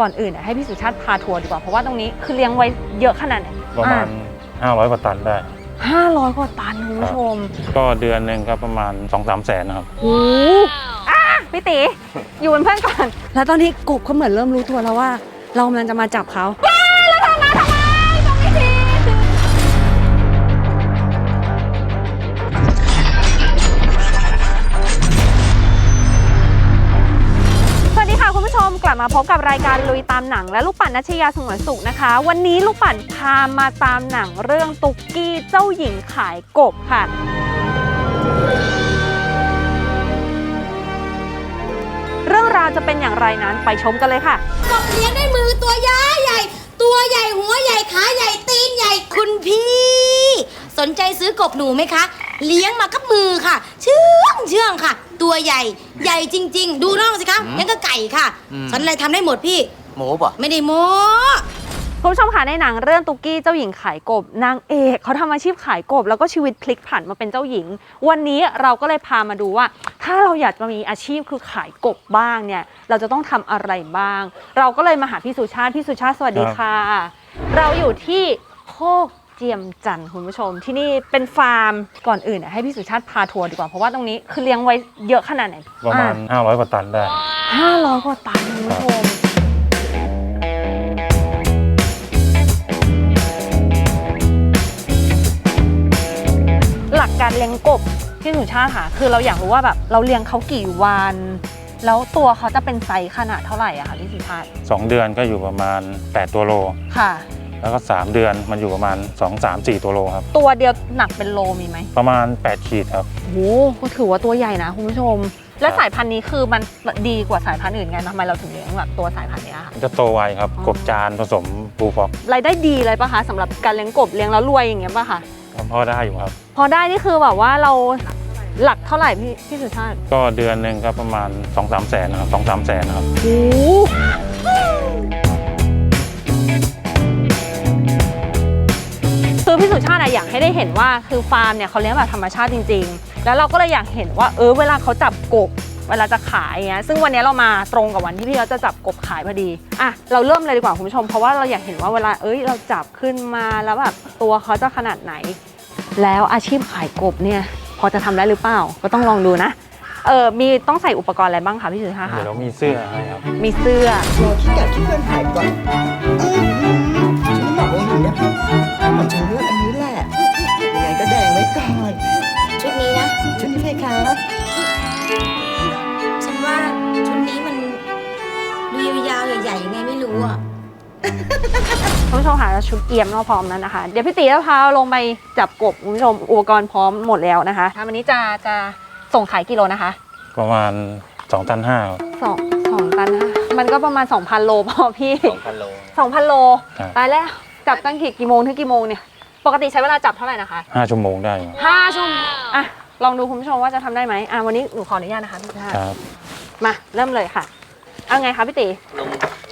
ก่อนอื่นเนี่ยให้พี่สุชาติพาทัวร์ดีกว่า เพราะว่าตรงนี้คือเลี้ยงไว้เยอะขนาดไหนประมาณ 500กว่าตันได้ห้าร้อยกว่าตันคุณผู้ชมก็เดือนหนึ่งก็ประมาณ 2-3แสนนะครับโอ้อะพี่ตีอยู่เป็นเพื่อนก่อน แล้วตอนนี้กบเขาเหมือนเริ่มรู้ตัวแล้วว่า เรากำลังจะมาจับเขา กลับมาพบกับรายการลุยตามหนัง และลูกปั่นนัชยาสงวนสุขนะคะ วันนี้ลูกปั่นพามาตามหนังเรื่องตุกกี้เจ้าหญิงขายกบค่ะ เรื่องราวจะเป็นอย่างไรนั้นไปชมกันเลยค่ะ กบเลี้ยงด้วยมือตัวย้าใหญ่ ตัวใหญ่หัวใหญ่ขาใหญ่ตีนใหญ่คุณพี่ สนใจซื้อกบหนูไหมคะ เลี้ยงมากับมือค่ะ ชื่อ เชื่องค่ะ ตัวใหญ่ใหญ่จริง ๆ ดูน้องสิคะยังก็ไก่ค่ะ อืมฉันอะไรทำได้หมดพี่หมูป่ะ ไม่ได้โม้ คุณผู้ชมค่ะในหนังเรื่องตุกกี้เจ้าหญิงขายกบ นางเอกเขาทำอาชีพขายกบ แล้วก็ชีวิตพลิกผันมาเป็นเจ้าหญิง วันนี้เราก็เลยพามาดูว่า ถ้าเราอยากจะมีอาชีพคือขายกบบ้างเนี่ย เราจะต้องทำอะไรบ้าง เราก็เลยมาหาพี่สุชาติพี่สุชาติสวัสดีค่ะ เราอยู่ที่โคกเจียมจันทร์คุณผู้ชม ที่นี่เป็นฟาร์มก่อนอื่นเนี่ยให้พี่สุชาติพาทัวร์ดีกว่าเพราะว่าตรงนี้คือเลี้ยงไว้เยอะขนาดไหนประมาณ 500 กว่าตันได้ห้าร้อยกว่าตันคุณผู้ชมหลักการเลี้ยงกบที่สุชาติค่ะ คือเราอยากรู้ว่าแบบเราเลี้ยงเขากี่วัน แล้วตัวเขาจะเป็นไซส์ขนาดเท่าไหร่อะคะพี่สุชาติ2เดือนก็อยู่ประมาณ 8 ตัวโลค่ะ แล้วก็ 3 เดือนมันอยู่ประมาณ 2 3 4 ตัวโลครับ ตัวเดียวหนักเป็นโลมีไหมประมาณ 8 ขีดครับ โอ้โหก็ถือว่าตัวใหญ่นะคุณผู้ชม และสายพันธุ์นี้คือมันดีกว่าสายพันธุ์อื่นไงทำไมเราถึงเลี้ยงแบบตัวสายพันธุ์เนี้ยค่ะ จะโตไวครับอ๋อกบจานผสมปูฟอกรายได้ดีเลยปะคะสำหรับการเลี้ยงกบเลี้ยงแล้วรวยอย่างเงี้ยปะคะก็พอได้อยู่ครับ พอได้นี่คือแบบว่าเราหลักเท่าไหร่พี่พี่สุชาติ ก็เดือนหนึ่งก็ประมาณ 2-3 แสนนะครับ2-3แสนนะครับ โอ้ ให้ได้เห็นว่าคือฟาร์มเนี่ยเขาเลี้ยงแบบธรรมชาติจริง ๆ แล้วเราก็เลยอยากเห็นว่าเออเวลาเขาจับกบเวลาจะขายอย่างเงี้ยซึ่งวันนี้เรามาตรงกับวันที่พี่เขาจะจับกบขายพอดีอะเราเริ่มเลยดีกว่าคุณผู้ชม เพราะว่าเราอยากเห็นว่าเวลาเอ้ยเราจับขึ้นมาแล้วแบบตัวเขาจะขนาดไหน แล้วอาชีพขายกบเนี่ยพอจะทำได้หรือเปล่า ก็ต้องลองดูนะเออมีต้องใส่อุปกรณ์อะไรบ้างคะพี่สุชาติเดี๋ยวคะเรามีเสื้อให้ครับ มีเสื้อรอที่อยากที่เพื่อนหายก่อนอืมฉันบอกว่าอยู่เนี่ยผมฉันเลือกอันนี้แหละยังไง ก็แดงไว้ก่อน ชุดนี้นะ ชุดนี้เลยครับฉันว่าชุดนี้มันดูยาวๆใหญ่ๆยังไงไม่รู้อะคุณผู้ชมค่ะชุดเอี่ยมเราพร้อมแล้วนะคะ เดี๋ยวพี่ตีจะพาลงไปจับกบคุณผู้ชมอุปกรณ์พร้อมหมดแล้วนะคะทำวันนี้จะจะส่งขายกิโลนะคะ ประมาณ2ตันห้าครับสองสองตันนะมันก็ประมาณ 2,000 โลพอพี่ 2,000 โล2,000โลครับตายแล้วจับตั้งกี่กี่โมงถึงกี่โมงเนี่ย ปกติใช้เวลาจับเท่าไหร่นะคะห้าชั่วโมงได้ครับ5ชั่วโมงอะลองดูคุณผู้ชมว่าจะทำได้ไหมอะวันนี้หนูขออนุญาตนะคะพี่ชาติครับมาเริ่มเลยค่ะ เอาไงคะพี่ตีลง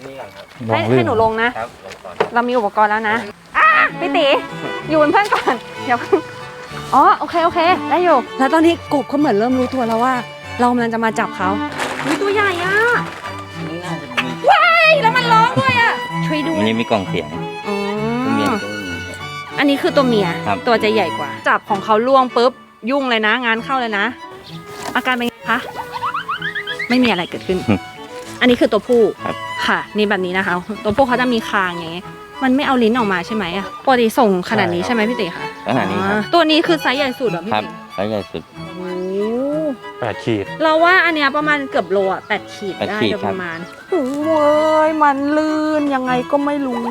นี่ก่อนครับ ลให้องลื่ให้นหนูลงนะ ครับลงก่อนเรามีอุปกรณ์แล้วนะอะพี่ตีอยู่เป็นเพื่อนก่อนเดี๋ยวอ๋อโอเคโอเค ได้อยู่ แล้วตอนนี้กบเขาเหมือนเริ่มรู้ตัวแล้วว่า เรากำลังจะมาจับเขาอุ๊ยตัวใหญ่อะนี่น่าจะมีเฮ้ยแล้วมันร้องด้วยอะช่วยดูมันยังมีกล่องเสียง นนี้คือตัวเมีย ครับ ตัวจะใหญ่กว่า จับของเขาล่วงปุ๊บ ยุ่งเลยนะ งานเข้าเลยนะ อาการเป็นไงคะ ไม่มีอะไรเกิดขึ้น อันนี้คือตัวผู้ครับ ค่ะ นี่แบบนี้นะคะ ตัวผู้เขาจะมีคางอย่างเงี้ยมันไม่เอาลิ้นออกมาใช่ไหมอะปกติส่งขนาดนี้ใช่ไหมพี่ติคะขนาดนี้ครับ อ๋อตัวนี้คือไซส์ใหญ่สุดเหรอพี่ครับติไซส์ใหญ่สุดโอ้ แปดขีด เราว่าอันเนี้ยประมาณเกือบโลอะแปดขีดแปดได้ขีดโดยคปรับ ระมาณ โอ้ยมันลื่นยังไงก็ไม่รู้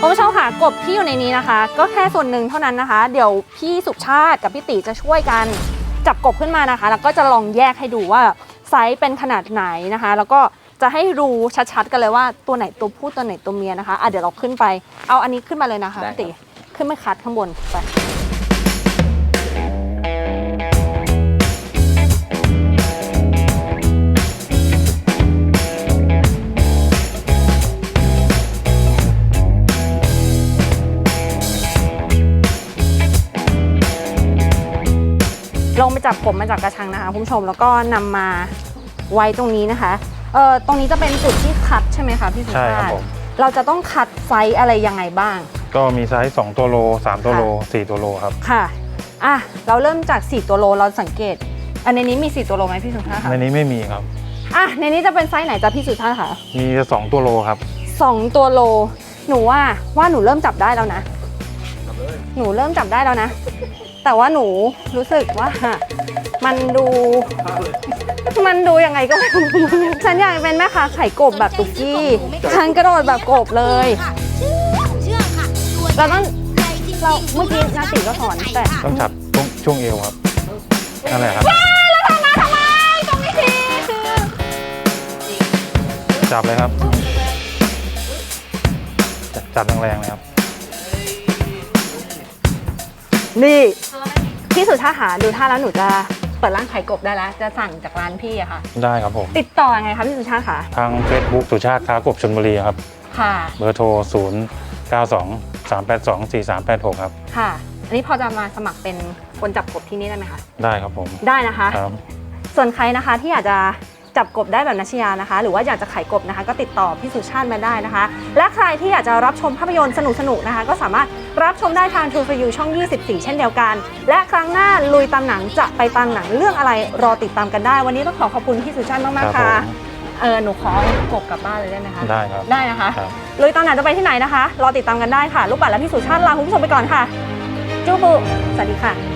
คุณผู้ชมค่ะกบที่อยู่ในนี้นะคะ ก็แค่ส่วนหนึ่งเท่านั้นนะคะ เดี๋ยวพี่สุชาติกับพี่ติจะช่วยกันจับกบขึ้นมานะคะ แล้วก็จะลองแยกให้ดูว่าไซส์เป็นขนาดไหนนะคะ แล้วก็จะให้รู้ชัดๆกันเลยว่าตัวไหนตัวผู้ตัวไหนตัวเมียนะคะอะเดี๋ยวเราขึ้นไป เอาอันนี้ขึ้นมาเลยนะคะได้พี่ติขึ้นไปคัดข้างบนไป งไปจับผมมาจากกระชังนะคะคุณผู้ชมแล้วก็นำมาไว้ตรงนี้นะคะเอ่อตรงนี้จะเป็นจุดที่คัดใช่ไหมคะพี่สุใช่ชาครับติผมเราจะต้องคัดไซส์อะไรยังไงบ้าง ก็มีไซส์2ตัวโล3ตัวโล4ตัวโลครับค่ะอะเราเริ่มจาก 4 ตัวโลเราสังเกต อันในนี้มี 4 ตัวโลไหมพี่สุชาติคะในนี้ไม่มีครับอะในนี้จะเป็นไซส์ไหนจ๊ะพี่สุชาติคะมีจะ2ตัวโลครับสองตัวโล หนูว่าว่าหนูเริ่มจับได้แล้วนะหนูเริ่มจับได้แล้วนะ แต่ว่าหนูรู้สึกว่า มันดู มันดูยังไงก็ไม่รู้ฉันอยากเป็นแม่ค้าไข่กบแบบตุกกี้ฉันกระโดดแบบกบเลยค่ะเชื่องเชื่องค่ะตัวเราต้องใหญ่จริงๆเราเมื่อกี้นาติก็สอนแต่ต้องจับช่วงช่วงเอวครับนั่นแหละครับทำไมตรงนี้ทีคือจับเลยครับจับ จับแรงๆเลยครับ นี่ พี่สุชาติหาดูท่าแล้วหนูจะเปิดร้านไข่กบได้แล้ว จะสั่งจากร้านพี่อะค่ะ ได้ครับผม ติดต่อยังไงคะพี่สุชาติคะทาง Facebook สุชาติค้ากบชนบุรีครับ ค่ะ เบอร์โทร 0 9 2 3 8 2 4 3 8 6 ครับ ค่ะ อันนี้พอจะมาสมัครเป็นคนจับกบที่นี่ได้ไหมคะ ได้ครับผม ได้นะคะ ครับ ส่วนใครนะคะที่อยากจะ จับกบได้แบบนัชยานะคะ หรือว่าอยากจะขายกบนะคะ ก็ติดต่อพี่สุชาติมาได้นะคะ และใครที่อยากจะรับชมภาพยนตร์สนุกๆนะคะ ก็สามารถรับชมได้ทาง True for You ช่อง 24 เช่นเดียวกัน และครั้งหน้าลุยตามหนังจะไปตามหนังเรื่องอะไรรอติดตามกันได้ วันนี้ต้องขอขอบคุณพี่สุชาติมากครัๆบค่ะผมเออหนูขอกบกลับบ้านเลยได้ไหมคะได้ครับ ได้นะคะครับ ลุยตอนไหนจะไปที่ไหนนะคะ รอติดตามกันได้ค่ะลูกปัดและพี่สุชาติลาคุณผู้ชมไปก่อนค่ะจูบุสวัสดีค่ะ